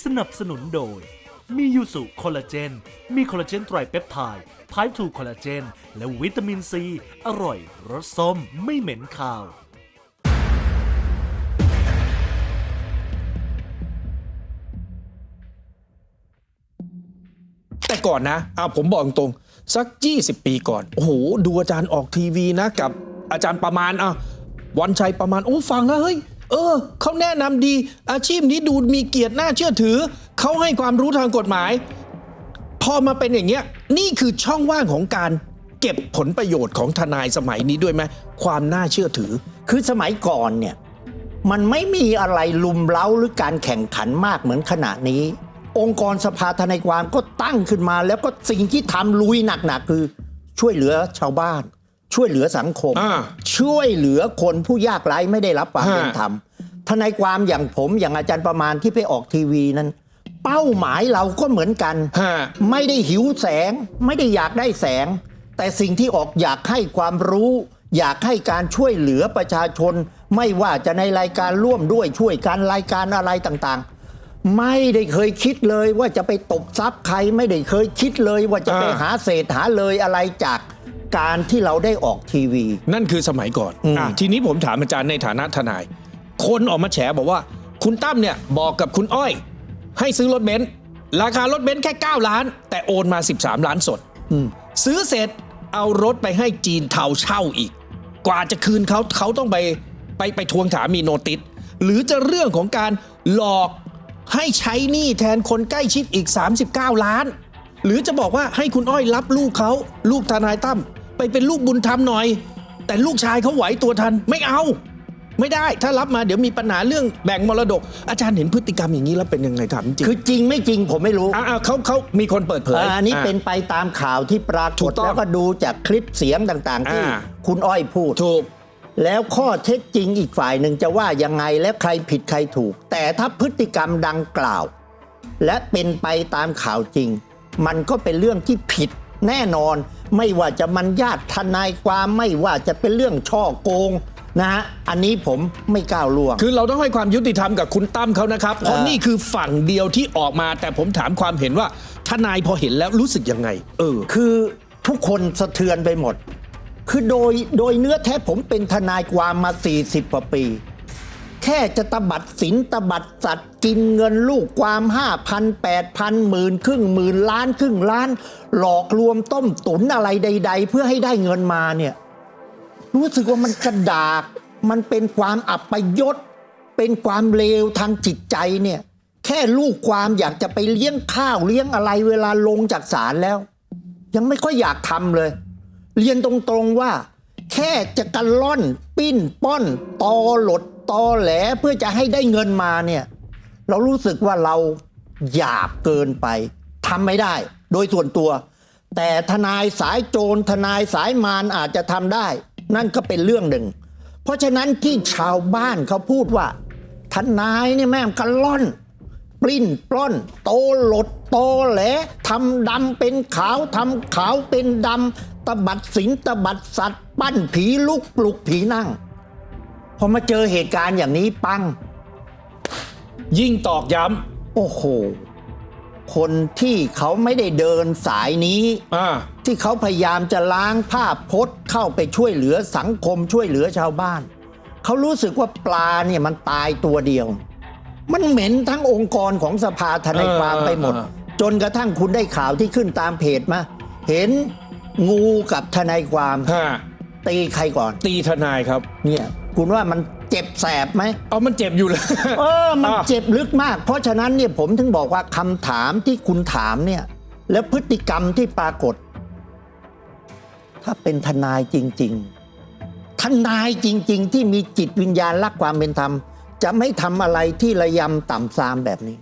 สนับสนุนโดย มียูสุคอลลาเจน มีคอลลาเจนไตรเปปไทด์ไพทูคอลลาเจน และวิตามินซี อร่อย รสส้มไม่เหม็นคาว แต่ก่อนนะเอาผมบอกตรงๆสัก 20 ปีก่อน โอ้โห ดูอาจารย์ออกทีวีนะกับอาจารย์ประมาณอะวันชัยประมาณ โอ้ ฟังแล้วเฮ้ย เออเขาแนะนำดี อาชีพนี้ดูมีเกียรติน่าเชื่อถือ เขาให้ความรู้ทางกฎหมาย พอมาเป็นอย่างเงี้ย นี่คือช่องว่างของการเก็บผลประโยชน์ของทนายสมัยนี้ด้วยไหมความน่าเชื่อถือ คือสมัยก่อนเนี่ยมันไม่มีอะไรลุมเล้าหรือการแข่งขันมากเหมือนขณะนี้ องค์กรสภาทนายความก็ตั้งขึ้นมา แล้วก็สิ่งที่ทำลุยหนักๆคือช่วยเหลือชาวบ้าน ช่วยเหลือสังคม อ่าช่วยเหลือคนผู้ยากไร้ไม่ได้รับความฮะ เป็นธรรมทนายความอย่างผมอย่างอาจารย์ประมาณที่ไปออกทีวีนั้น เป้าหมายเราก็เหมือนกัน ฮะ ไม่ได้หิวแสง ไม่ได้อยากได้แสง แต่สิ่งที่ออกอยากให้ความรู้ อยากให้การช่วยเหลือประชาชน ไม่ว่าจะในรายการร่วมด้วยช่วยกันรายการอะไรต่างๆ ไม่ได้เคยคิดเลยว่าจะไปตบทรัพย์ใครไม่ได้เคยคิดเลยว่าจะไปอ่า หาเศษหาเลยอะไรจาก การที่เราได้ออกทีวี นั่นคือสมัยก่อนอืม อะทีนี้ผมถามอาจารย์ในฐานะทนาย คนออกมาแฉบอกว่า คุณตั้มเนี่ยบอกกับคุณอ้อย ให้ซื้อรถเบนซ์ราคารถเบนซ์แค่ 9 ล้าน แต่โอนมา 13 ล้านสด อืม ซื้อเสร็จเอารถไปให้จีนเทาเช่าอีก กว่าจะคืนเขาเขาต้องไปไปไปทวงถามมีโนติสหรือจะเรื่องของการหลอกให้ใช้หนี้แทนคนใกล้ชิดอีก 39 ล้าน หรือจะบอกว่าให้คุณอ้อยรับลูกเขาลูกทนายตั้ม ไปเป็นลูกบุญธรรมหน่อย แต่ลูกชายเขาไหวตัวทันไม่เอา ไม่ได้ถ้ารับมาเดี๋ยวมีปัญหาเรื่องแบ่งมรดก อาจารย์เห็นพฤติกรรมอย่างนี้แล้วเป็นยังไงถามจริงคือจริงไม่จริงผมไม่รู้อ่าเขาเขามีคนเปิดเผยอ่าอันนี้อ่าเป็นไปตามข่าวที่ปรากถูฏกต้องแล้วก็ดูจากคลิปเสียงต่างๆ ที่อ่า คุณอ้อยพูด ถูก แล้วข้อเท็จจริงอีกฝ่ายหนึ่งจะว่ายังไงและใครผิดใครถูก แต่ถ้าพฤติกรรมดังกล่าว และเป็นไปตามข่าวจริง มันก็เป็นเรื่องที่ผิด แน่นอนไม่ว่าจะมันญาติทนายความไม่ว่าจะเป็นเรื่องช่อโกงนะฮะอันนี้ผมไม่ก้าวล่วง คือเราต้องให้ความยุติธรรมกับคุณตั้มเขานะครับ เพราะเออนี่คือฝั่งเดียวที่ออกมา แต่ผมถามความเห็นว่าทนายพอเห็นแล้วรู้สึกยังไง เออ คือทุกคนสะเทือนไปหมด คือโดยโดยเนื้อแท้ผมเป็นทนายความมา 40กว่าปี แค่จะตบัดสินตบัดสัตว์กินเงินลูกความห้าพันแปดพันหมื่นครึ่งหมื่นล้านครึ่งล้าน หลอกลวงต้มตุ๋นอะไรใด ๆ เพื่อให้ได้เงินมาเนี่ย รู้สึกว่ามันกระดากมันเป็นความอับปยศเป็นความเลวทางจิตใจเนี่ย แค่ลูกความอยากจะไปเลี้ยงข้าวเลี้ยงอะไรเวลาลงจากศาลแล้ว ยังไม่ค่อยอยากทำเลย เรียนตรงๆว่า แค่จะกันล่อน ปิ้นป้อนตอหลด ตอแหลเพื่อจะให้ได้เงินมาเนี่ยเรารู้สึกว่าเราหยาบเกินไปทำไม่ได้ โดยส่วนตัว แต่ทนายสายโจรทนายสายมารอาจจะทำได้ นั่นก็เป็นเรื่องหนึ่ง เพราะฉะนั้นที่ชาวบ้านเขาพูดว่า ทนายเนี่ยแม่งกันล่อน ปลิ้นปล้อน โตหลด โตแหลทำดำเป็นขาวทำขาวเป็นดำตบัดสินตบัดสัตว์ ปั้นผีลุกปลุกผีนั่ง อมาเจอเหตุการณ์อย่างนี้ปัง ยิ่งตอกย้โอ้โห คนที่เขาไม่ได้เดินสายนี้ำอ่า ที่เขาพยายามจะล้างภาพพจน์เข้าไปช่วยเหลือสังคมช่วยเหลือชาวบ้าน เขารู้สึกว่าปลาเนี่ยมันตายตัวเดียว มันเหม็นทั้งองค์กรของสภาทนายความไปหมด เออเออจนกระทั่งคุณได้ข่าวที่ขึ้นตามเพจมา เห็นงูกับทนายความฮะตีใครก่อน ตีทนายครับ เนี่ย คุณว่ามันเจ็บแสบไหมเอามันเจ็บอยู่แล้วเออ มันอะเจ็บลึกมาก เพราะฉะนั้นเนี่ยผมถึงบอกว่าคำถามที่คุณถามเนี่ย แล้วพฤติกรรมที่ปรากฏ ถ้าเป็นทนายจริง ๆ ทนายจริง ๆ ที่มีจิตวิญญาณรักความเป็นธรรม จะไม่ทำอะไรที่ระยำต่ำซามแบบนี้